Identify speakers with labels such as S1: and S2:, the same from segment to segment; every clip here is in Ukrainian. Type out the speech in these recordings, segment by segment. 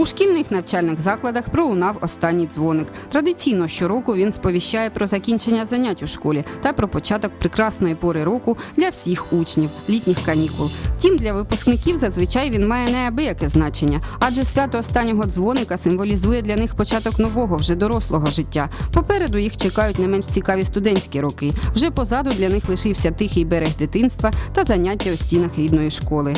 S1: У шкільних навчальних закладах пролунав останній дзвоник. Традиційно щороку він сповіщає про закінчення занять у школі та про початок прекрасної пори року для всіх учнів літніх канікул. Втім, для випускників зазвичай він має неабияке значення, адже свято останнього дзвоника символізує для них початок нового, вже дорослого життя. Попереду їх чекають не менш цікаві студентські роки. Вже позаду для них лишився тихий берег дитинства та заняття у стінах рідної школи.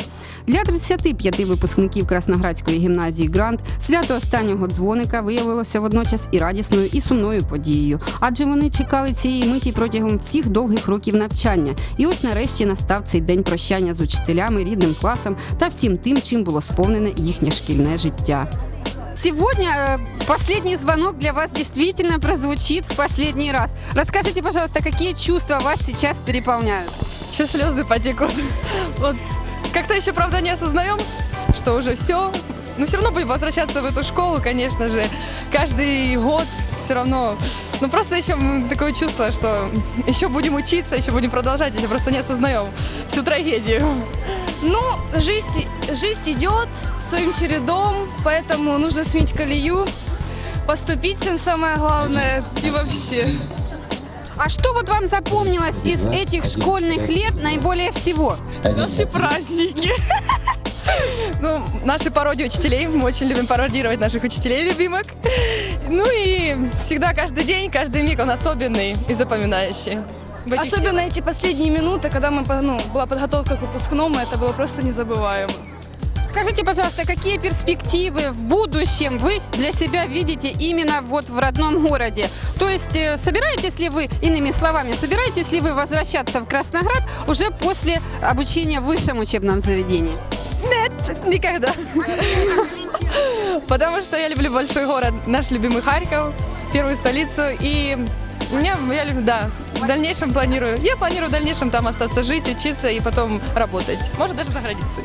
S1: Для 35 випускників Красноградської гімназії Грант свято останнього дзвоника виявилося водночас і радісною, і сумною подією, адже вони чекали цієї миті протягом всіх довгих років навчання. І ось нарешті настав цей день прощання з учителями, рідним класом та всім тим, чим було сповнене їхнє шкільне життя. Сегодня э, последний звонок для вас действительно прозвучит в последний раз. Расскажите, пожалуйста, какие чувства вас сейчас переполняют?
S2: Еще слезы потекут. Вот как-то еще, правда, не осознаем, что уже все. Но все равно будем возвращаться в эту школу, конечно же. Каждый год все равно. Ну просто еще такое чувство, что еще будем учиться, еще будем продолжать, еще просто не осознаем всю трагедию.
S3: Ну, жизнь, жизнь идет своим чередом, поэтому нужно сменить колею, поступить всем самое главное и вообще.
S1: А что вот вам запомнилось из этих школьных лет наиболее всего?
S3: Наши праздники.
S2: Ну, наши пародии учителей. Мы очень любим пародировать наших учителей любимых. Ну и всегда каждый день, каждый миг он особенный и запоминающий.
S3: Особенно эти последние минуты, когда мы, ну, была подготовка к выпускному, это было просто незабываемо.
S1: Скажите, пожалуйста, какие перспективы в будущем вы для себя видите именно вот в родном городе? То есть э, собираетесь ли вы, иными словами, собираетесь ли вы возвращаться в Красноград уже после обучения в высшем учебном заведении?
S2: Никогда. Потому что я люблю большой город, наш любимый Харьков, первую столицу. И меня, я люблю, да, в дальнейшем планирую. Я планирую в дальнейшем там остаться жить, учиться и потом работать. Может, даже за границей.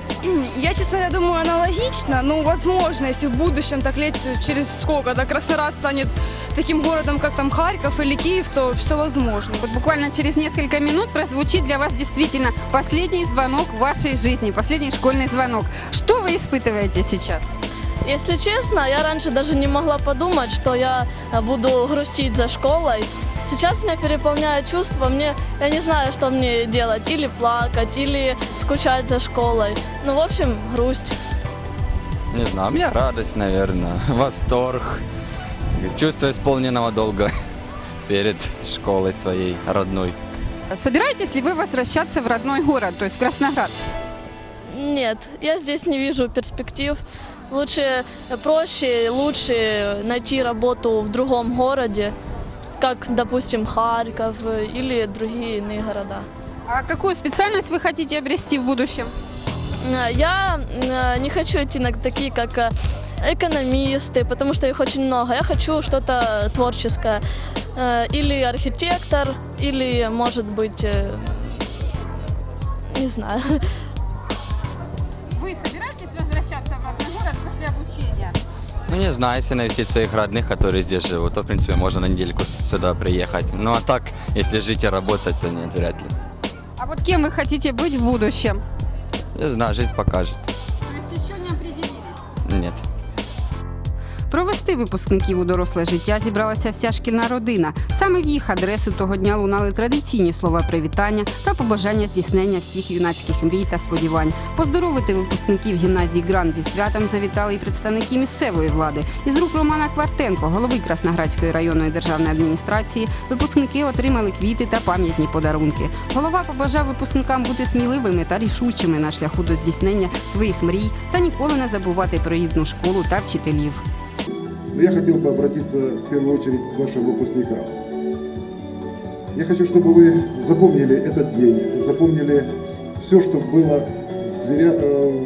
S3: Я, честно говоря, думаю, аналогично, но возможно, если в будущем, так лет через сколько, да, Краснорад станет таким городом, как там Харьков или Киев, то все возможно.
S1: Вот буквально через несколько минут прозвучит для вас действительно последний звонок в вашей жизни, последний школьный звонок. Что вы испытываете сейчас?
S4: Если честно, я раньше даже не могла подумать, что я э, буду грустить за школой. Сейчас меня переполняет чувство, мне, я не знаю, что мне делать, или плакать, или скучать за школой. Ну, в общем, грусть.
S5: Не знаю, у меня радость, наверное, восторг, чувство исполненного долга перед школой своей родной.
S1: Собираетесь ли вы возвращаться в родной город, то есть в Красноград?
S4: Нет, я здесь не вижу перспектив. Лучше, проще, лучше найти работу в другом городе, как, допустим, Харьков э, или другие иные города.
S1: А какую специальность вы хотите обрести в будущем?
S4: Э, Я э, не хочу идти на такие, как э, экономисты, потому что их очень много. Я хочу что-то творческое. Э, Или архитектор, или, может быть, э, не знаю.
S1: Вы собираетесь возвращаться в родной город после обучения?
S5: Ну, не знаю, если навестить своих родных, которые здесь живут, то, в принципе, можно на недельку с- сюда приехать. Ну, а так, если жить и работать, то нет, вряд ли.
S1: А вот кем вы хотите быть в будущем?
S5: Не знаю, жизнь покажет.
S1: Провести випускників у доросле життя зібралася вся шкільна родина. Саме в їх адресу того дня лунали традиційні слова привітання та побажання здійснення всіх юнацьких мрій та сподівань. Поздоровити випускників гімназії Гран зі святом завітали і представники місцевої влади. Із рук Романа Квартенко, голови Красноградської районної державної адміністрації, випускники отримали квіти та пам'ятні подарунки. Голова побажав випускникам бути сміливими та рішучими на шляху до здійснення своїх мрій та ніколи не забувати про рідну школу та вчителів.
S6: Но я хотел бы обратиться в первую очередь к вашим выпускникам. Я хочу, чтобы вы запомнили этот день, запомнили все, что было в дверя- э,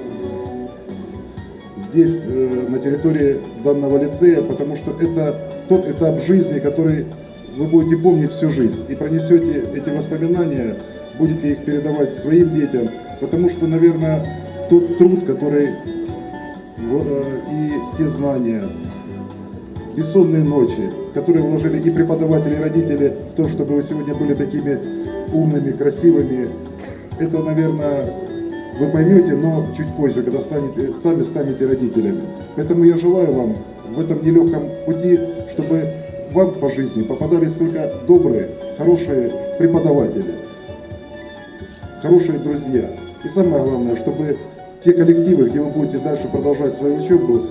S6: здесь, э, на территории данного лицея, потому что это тот этап жизни, который вы будете помнить всю жизнь. И пронесете эти воспоминания, будете их передавать своим детям, потому что, наверное, тот труд, который э, и те знания, бессонные ночи, которые вложили и преподаватели, и родители в то, чтобы вы сегодня были такими умными, красивыми. Это, наверное, вы поймете, но чуть позже, когда станете, сами станете родителями. Поэтому я желаю вам в этом нелегком пути, чтобы вам по жизни попадались только добрые, хорошие преподаватели, хорошие друзья. И самое главное, чтобы те коллективы, где вы будете дальше продолжать свою учебу,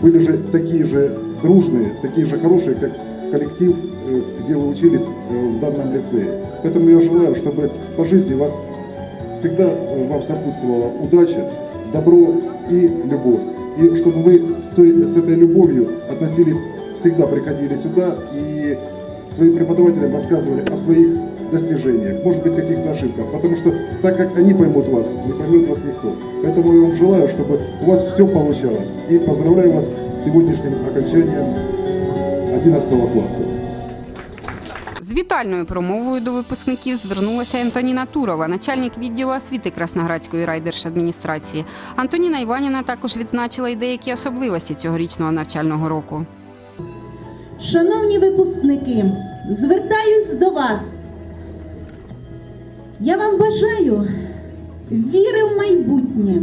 S6: были же такие же дружные, такие же хорошие, как коллектив, э, где вы учились э, в данном лицее. Поэтому я желаю, чтобы по жизни вас всегда э, вам сопутствовала удача, добро и любовь. И чтобы вы с, той- с этой любовью относились, всегда приходили сюда и своим преподавателям рассказывали о своих достижениях, может быть, каких-то ошибках. Потому что так как они поймут вас, не поймет вас никто. Поэтому я вам желаю, чтобы у вас все получалось. И поздравляю вас сегодняшним окончанием 11 класса.
S1: З вітальною промовою до випускників звернулася Антоніна Турова, начальник відділу освіти Красноградської райдержадміністрації. Антоніна Іванівна також відзначила й деякі особливості цьогорічного навчального року.
S7: Шановні випускники, звертаюсь до вас. Я вам бажаю віри в майбутнє,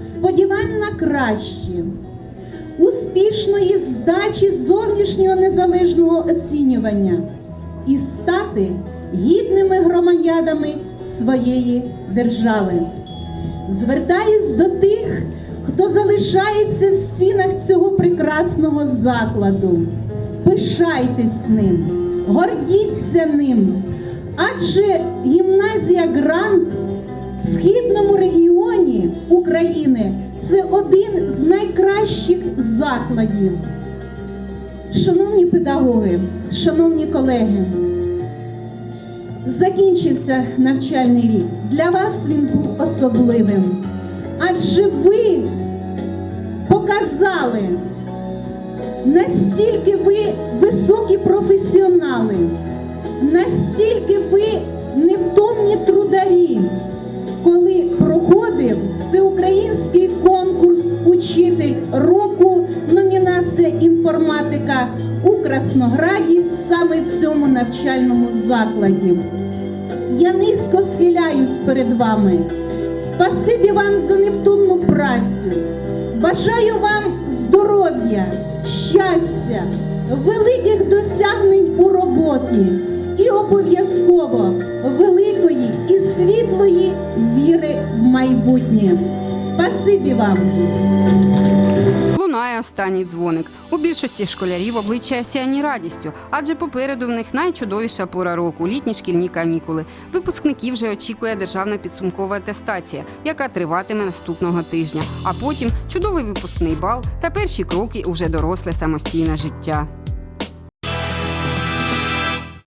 S7: сподівань на краще, успішної здачі зовнішнього незалежного оцінювання і стати гідними громадянами своєї держави. Звертаюсь до тих, хто залишається в стінах цього прекрасного закладу. Пишайтесь ним, гордіться ним. Адже гімназія Грант в східному регіоні України це один з найкращих закладів. Шановні педагоги, шановні колеги, закінчився навчальний рік. Для вас він був особливим. Адже ви показали, настільки ви високі професіонали, настільки ви невтомні трударі, інформатика у Краснограді саме в цьому навчальному закладі. Я низько схиляюсь перед вами. Спасибі вам за невтомну працю. Бажаю вам здоров'я, щастя, великих досягнень у роботі і обов'язково великої і світлої віри в майбутнє. Спасибі вам!
S1: Лунає останній дзвоник. У більшості школярів обличчя сяні радістю, адже попереду в них найчудовіша пора року літні шкільні канікули. Випускників вже очікує державна підсумкова атестація, яка триватиме наступного тижня. А потім чудовий випускний бал та перші кроки у вже доросле самостійне життя.